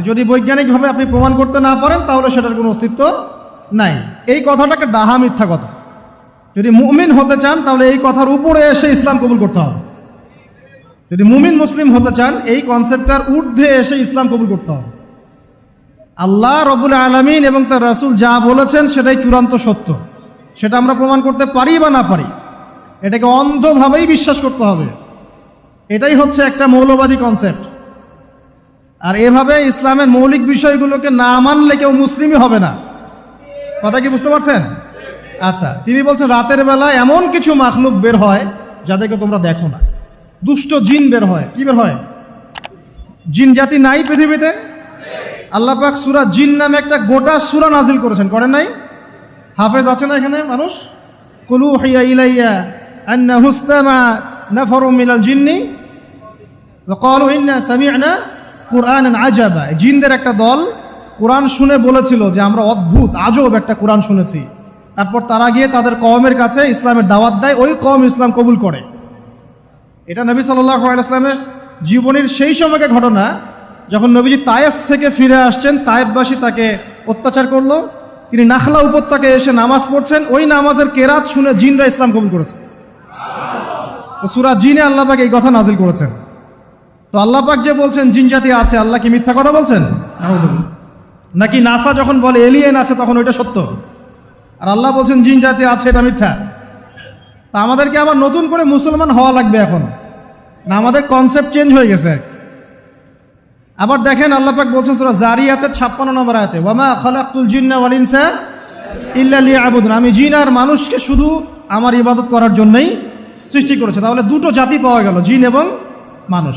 যদি বৈজ্ঞানিকভাবে আপনি প্রমাণ করতে না পারেন, তাহলে সেটার কোনো অস্তিত্ব নাই। এই কথাটাকে ডাহা মিথ্যা কথা। যদি মুমিন হতে চান, তাহলে এই কথার উপরে এসে ইসলাম কবুল করতে হবে। যদি মুমিন মুসলিম হতে চান, এই কনসেপ্টটার ঊর্ধ্বে এসে ইসলাম কবুল করতে হবে। আল্লাহ রবুল আলমিন এবং তার রাসুল যা বলেছেন, সেটাই চূড়ান্ত সত্য। সেটা আমরা প্রমাণ করতে পারি বা না পারি, এটাকে অন্ধভাবেই বিশ্বাস করতে হবে। এটাই হচ্ছে একটা মৌলবাদী কনসেপ্ট আর এভাবে ইসলামের মৌলিক বিষয়গুলোকে না মানলে কেউ মুসলিমই হবে না কথা কি বুঝতে পারছেন আচ্ছা তিনি বলছেন রাতের বেলা এমন কিছু মাখলুক বের হয় যাদেরকে তোমরা দেখো না দুষ্ট জিন বের হয় কি বের হয় জিন জাতি নাই পৃথিবীতে আল্লাহ পাক সুরা জিন নামে একটা গোটা সুরা নাজিল করেছেন করেন নাই হাফেজ আছে না এখানে মানুষ কুলু হিয়া ইলাইয়া আন্না হুস্তামা নাফারু মিনাল জিন্নি وقالوا إنا سمعنا কোরআন আজাবা। জিনদের একটা দল কোরআন শুনে বলেছিল যে, আমরা অদ্ভুত, আজব একটা কোরআন শুনেছি। তারপর তারা গিয়ে তাদের কমের কাছে ইসলামের দাওয়াত দেয়, ওই কম ইসলাম কবুল করে। এটা নবী সাল্লাহ ইসলামের জীবনের সেই সময়কে ঘটনা, যখন নবীজি তায়েফ থেকে ফিরে আসছেন, তায়েফবাসী তাকে অত্যাচার করল। তিনি নাখলা উপত্যকে এসে নামাজ পড়ছেন, ওই নামাজের কেরাত শুনে জিনরা ইসলাম কবুল করেছে। সুরা জিনে আল্লাহকে এই কথা নাজিল করেছেন। তো আল্লাপাক যে বলছেন জিন জাতি আছে আল্লাহ কি মিথ্যা কথা বলছেন? নাকি নাসা যখন বলে এলিয়েন আছে তখন ওইটা সত্য? আর আল্লাহ বলছেন জিন জাতি আছে এটা মিথ্যা? তা আমাদেরকে আবার নতুন করে মুসলমান হওয়া লাগবে এখন। না আমাদের কনসেপ্ট চেঞ্জ হয়ে গেছে। আবার দেখেন আল্লাহ পাক বলছেন সুরা জারিয়াতের ছাপ্পান্ন নম্বর আয়াতে ওয়ামা খালাকুল জিন্না ওয়াল ইনসা ইল্লা লিয়াবুদুন। আমি জিন আর মানুষকে শুধু আমার ইবাদত করার জন্যই সৃষ্টি করেছে। তাহলে দুটো জাতি পাওয়া গেল জিন এবং মানুষ।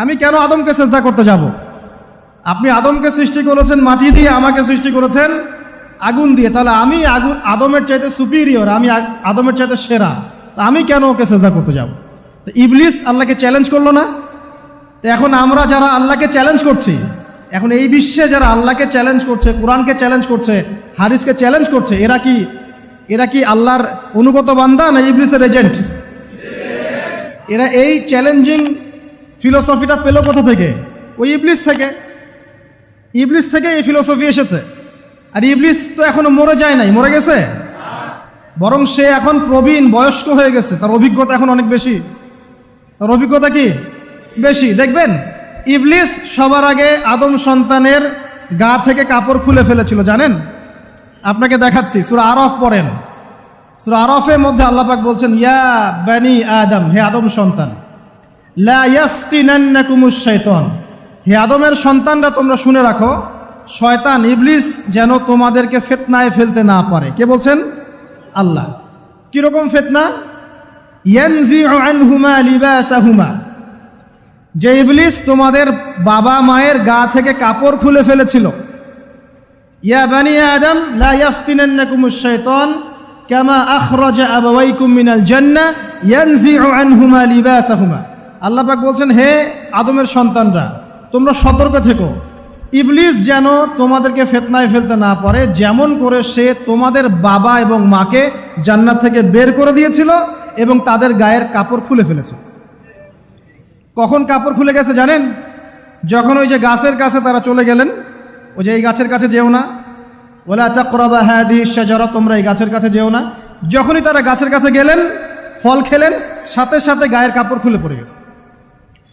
আমি কেন আদমকে সেজদা করতে যাব? আপনি আদমকে সৃষ্টি করেছেন, মাটি দিয়ে আমাকে সৃষ্টি করেছেন, আগুন দিয়ে। তাহলে আমি আগুন আদমের চাইতে সুপিরিয়র আমি আদমের চাইতে সেরা। আমি কেন ওকে সেজদা করতে যাব? তো ইবলিস আল্লাহকে চ্যালেঞ্জ করল না? তো এখন আমরা যারা আল্লাহকে চ্যালেঞ্জ করছি, এখন এই বিশ্বে যারা আল্লাহকে চ্যালেঞ্জ করছে, কোরআনকে চ্যালেঞ্জ করছে হারিসকে চ্যালেঞ্জ করছে, এরা কি এরা কি আল্লাহর অনুগত বান্দা না ইবলিসের এজেন্ট এরা এই চ্যালেঞ্জিং ফিলোসফিটা পেল কোথা থেকে? ওই ইবলিস থেকে। ইবলিস থেকে এই ফিলোসফি এসেছে। আর ইবলিস তো এখনও মরে যায় নাই, মরে গেছে? বরং সে এখন প্রবীণ, বয়স্ক হয়ে গেছে। তার অভিজ্ঞতা এখন অনেক বেশি। তার অভিজ্ঞতা কি? বেশি। দেখবেন, ইবলিস সবার আগে আদম সন্তানের গা থেকে কাপড় খুলে ফেলেছিল, জানেন? আপনাকে দেখাচ্ছি, সুরা আরফ পড়েন। সুরা আরফের মধ্যে আল্লাপাক বলছেন, ইয়া বানি আদম, হে আদম সন্তান। লা ইয়াফতিনান্নাকুমুশ শাইতান। হে আদমের সন্তানরা, তোমরা শুনে রাখো, শয়তান, ইবলিস যেন তোমাদেরকে ফেতনায় ফেলতে না পারে। কে বলছেন? আল্লাহ। কীরকম ফেতনা? ইয়ানজিউ আনহুমা লিবাসাহুমা। যে ইবলিস তোমাদের বাবা মায়ের গা থেকে কাপড় খুলে ফেলেছিল। ইয়া বানি আদম, লা ইয়াফতিনান্নাকুমুশ শাইতান, কামা আখরাজা আবাওয়াইকুম মিনাল জান্নাহ ইয়ানজিউ আনহুমা লিবাসাহুমা। আল্লাহ পাক বলছেন, হে আদমের সন্তানরা, তোমরা সতর্ক থেকো। ইবলিস যেন তোমাদেরকে ফেতনায় ফেলতে না পারে, যেমন করে সে তোমাদের বাবা এবং মাকে জান্নাত থেকে বের করে দিয়েছিল এবং তাদের গায়ের কাপড় খুলে ফেলেছে। কখন কাপড় খুলে গেছে জানেন? যখন ওই যে গাছের কাছে তারা চলে গেলেন, ওই যে এই গাছের কাছে যেও না। ওলা হ্যাঁ দি শাজারা, তোমরা এই গাছের কাছে যেও না। যখনই তারা গাছের কাছে গেলেন, ফল খেলেন, সাথে সাথে গায়ের কাপড় খুলে পড়ে গেছে।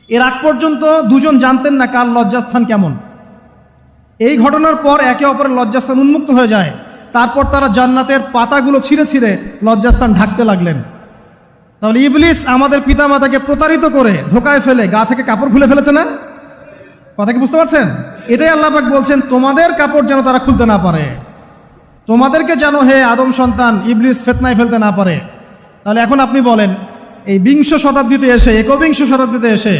এর আগ পর্যন্ত দুজন জানতেন না কার লজ্জাস্থান কেমন। এই ঘটনার পর একে অপরের লজ্জাস্থান উন্মুক্ত হয়ে যায়। তারপর তারা জান্নাতের পাতাগুলো ছিঁড়ে ছিঁড়ে লজ্জাস্থান ঢাকতে লাগলেন। তাহলে ইবলিস আমাদের পিতামাতাকে প্রতারিত করে ধোকায় ফেলে গা থেকে কাপড় খুলে ফেলেছে না? কথা কি বুঝতে পারছেন? এটাই আল্লাপাক বলছেন, তোমাদের কাপড় যেন তারা খুলতে না পারে। তোমাদেরকে যেন হে আদম সন্তান ইবলিস ফেতনায় ফেলতে না পারে। তাহলে এখন আপনি বলেন এই বিংশ শতাব্দীতে এসে, একবিংশ শতাব্দীতে এসে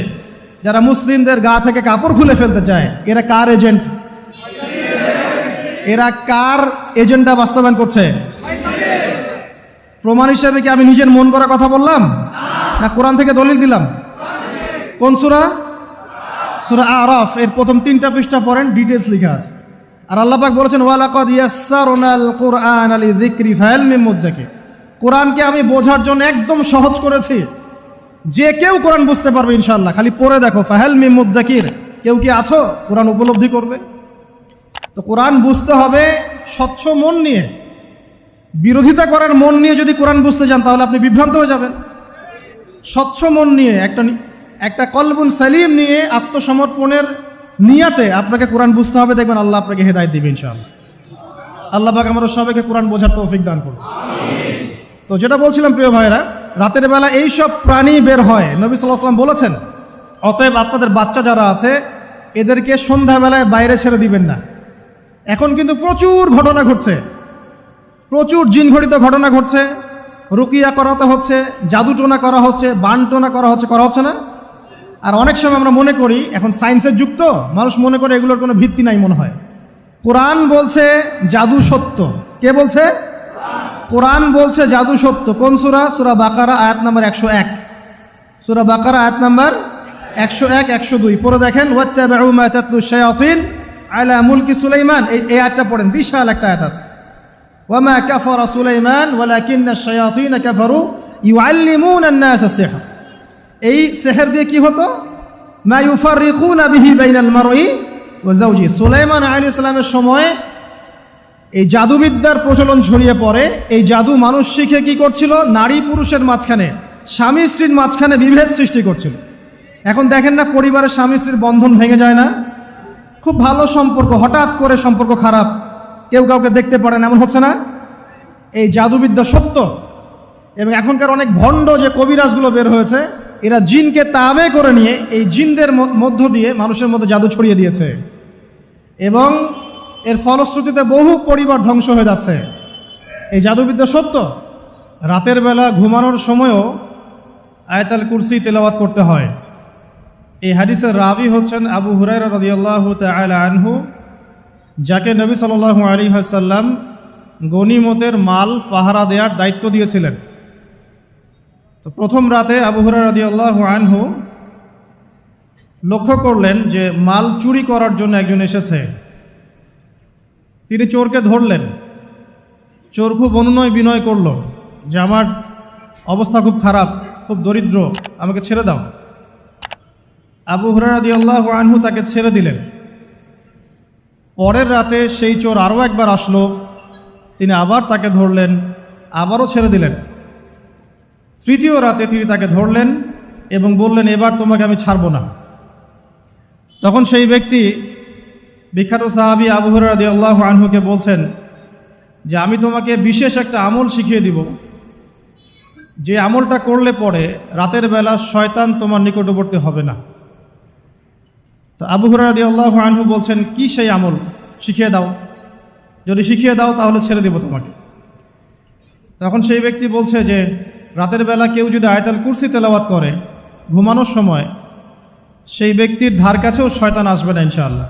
যারা মুসলিমদের গা থেকে কাপড় খুলে ফেলতে চায়, এরা কার এজেন্ট? এরা কার এজেন্ডা বাস্তবায়ন করছে? প্রমাণ হিসেবে কি আমি নিজের মন করা কথা বললাম? না কোরআন থেকে দলিল দিলাম? কোন সুরা? সুরা আরফ, এর প্রথম তিনটা পৃষ্ঠা পড়েন ডিটেলস লেখা আছে। আর আল্লাহ পাক বলেছেন, ওয়ালাকাদ ইয়াসসারনাল কুরআন আলি যিকরি ফাইল মিন মুদ্দাকি কোরআনকে আমি বোঝার জন্য একদম সহজ করেছি। যে কেউ কোরআন বুঝতে পারবে ইনশাল্লাহ খালি পড়ে দেখো, ফাহেল মিম মুদ্দাকির। কেউ কি আছো? কোরআন উপলব্ধি করবে? তো কোরআন বুঝতে হবে স্বচ্ছ মন নিয়ে। বিরোধিতা করার মন নিয়ে যদি কোরআন বুঝতে চান তাহলে আপনি বিভ্রান্ত হয়ে যাবেন। স্বচ্ছ মন নিয়ে, একটা একটা কলবুন সালিম নিয়ে আত্মসমর্পণের নিয়াতে আপনাকে কোরআন বুঝতে হবে, দেখবেন আল্লাহ আপনাকে হেদায়ত দিবে ইনশাআল্লাহ। আল্লাহ পাক আমরা সবাইকে কোরআন বোঝার তৌফিক দান করুন। তো যেটা বলছিলাম প্রিয় ভাইরা রাতের বেলা এই সব প্রাণী বের হয়, নবী সাল্লাম বলেছেন। অতএব আপনাদের বাচ্চা যারা আছে, এদেরকে সন্ধ্যাবেলায় বাইরে ছেড়ে দিবেন না। এখন কিন্তু প্রচুর ঘটনা ঘটছে। প্রচুর জিনঘটিত ঘটনা ঘটছে। রুকিয়া করাতে হচ্ছে, জাদুটোনা করা হচ্ছে, বানটোনা করা হচ্ছে করা হচ্ছে না। আর অনেক সময় আমরা মনে করি, এখন সায়েন্সের যুগ তো মানুষ মনে করে এগুলোর কোনো ভিত্তি নাই মনে হয়। কোরআন বলছে জাদু সত্য। কে বলছে? কোরআন বলছে জাদু সত্য। কোন সুরা? সুরা বাকারা, আয়াত নাম্বার একশো এক। সুরা বাকারা, আয়াত নাম্বার একশো এক, একশো দুই। পরে দেখেন, ওয়াত্তাবাউ মা তাতলু শায়াতিন আলা মুলকি সুলাইমান। এই এই আয়াতটা পড়েন, বিশাল একটা আয়াত আছে। ওয়ামা কাফারা সুলাইমান, ওয়ালাকিন্না শায়াতিন কাফারু ইউআল্লিমুনা আন-নাস আস-সিহর এই সেহের দিয়ে কি হতো? মা ইউফাররিকুনা বিহি বাইনাল মারই ওয়া যাওজি। সুলাইমান আলাইহিস সালামের সময় এই জাদুবিদ্যার প্রচলন ছড়িয়ে পড়ে। এই জাদু মানুষ শিখে কি করছিল? নারী পুরুষের মাঝখানে, স্বামী স্ত্রীর মাঝখানে বিভেদ সৃষ্টি করছিল। এখন দেখেন না, পরিবারের স্বামী স্ত্রীর বন্ধন ভেঙে যায় না? খুব ভালো সম্পর্ক, হঠাৎ করে সম্পর্ক খারাপ। কেউ কাউকে দেখতে পারে না, এমন হচ্ছে না? এই জাদুবিদ্যা সত্য। এবং এখনকার অনেক ভণ্ড যে কবিরাজগুলো বের হয়েছে, এরা জিনকে তাবে করে নিয়ে এই জিনদের মধ্য দিয়ে মানুষের মধ্যে জাদু ছড়িয়ে দিয়েছে। এবং এর ফলশ্রুতিতে বহু পরিবার ধ্বংস হয়ে যাচ্ছে। এই জাদুবিদ্যা সত্য? রাতের বেলা ঘুমানোর সময়ও আয়তাল কুরসি তেলাওয়াত করতে হয়। এই হাদিসের রাবি হচ্ছেন আবু হুরাইরা রাদিয়াল্লাহু আনহু, যাকে নবী সাল্লাল্লাহু আলাইহি ওয়াসাল্লাম গনিমতের মাল, পাহারা দেওয়ার দায়িত্ব দিয়েছিলেন। তো প্রথম রাতে আবু হুরাইরা রাদিয়াল্লাহু আনহু লক্ষ্য করলেন যে মাল চুরি করার জন্য একজন এসেছে। তিনি চোরকে ধরলেন। চোর খুব অনুনয় বিনয় করল যে, আমার অবস্থা খুব খারাপ, খুব দরিদ্র, আমাকে ছেড়ে দাও। আবু হুরারাদি আল্লাহ আনহু তাকে ছেড়ে দিলেন। পরের রাতে সেই চোর আরও একবার আসলো। তিনি আবার তাকে ধরলেন, আবারও ছেড়ে দিলেন। তৃতীয় রাতে তিনি তাকে ধরলেন এবং বললেন, এবার তোমাকে আমি ছাড়ব না। তখন সেই ব্যক্তি বিখ্যাত সাহাবি আবু হরাদি আল্লাহ আনহুকে বলছেন যে, আমি তোমাকে বিশেষ একটা আমল শিখিয়ে দিব। যে আমলটা করলে পরে রাতের বেলা শয়তান তোমার নিকটবর্তী হবে না। তো আবু হরাদি আল্লাহ আনহু বলছেন, কি সেই আমল? শিখিয়ে দাও। যদি শিখিয়ে দাও তাহলে ছেড়ে দেব তোমাকে। তখন সেই ব্যক্তি বলছে যে, রাতের বেলা কেউ যদি আয়তাল কুরসি তেলাওয়াত করে ঘুমানোর সময়, সেই ব্যক্তির ধার কাছেও শয়তান আসবে না ইনশাআল্লাহ।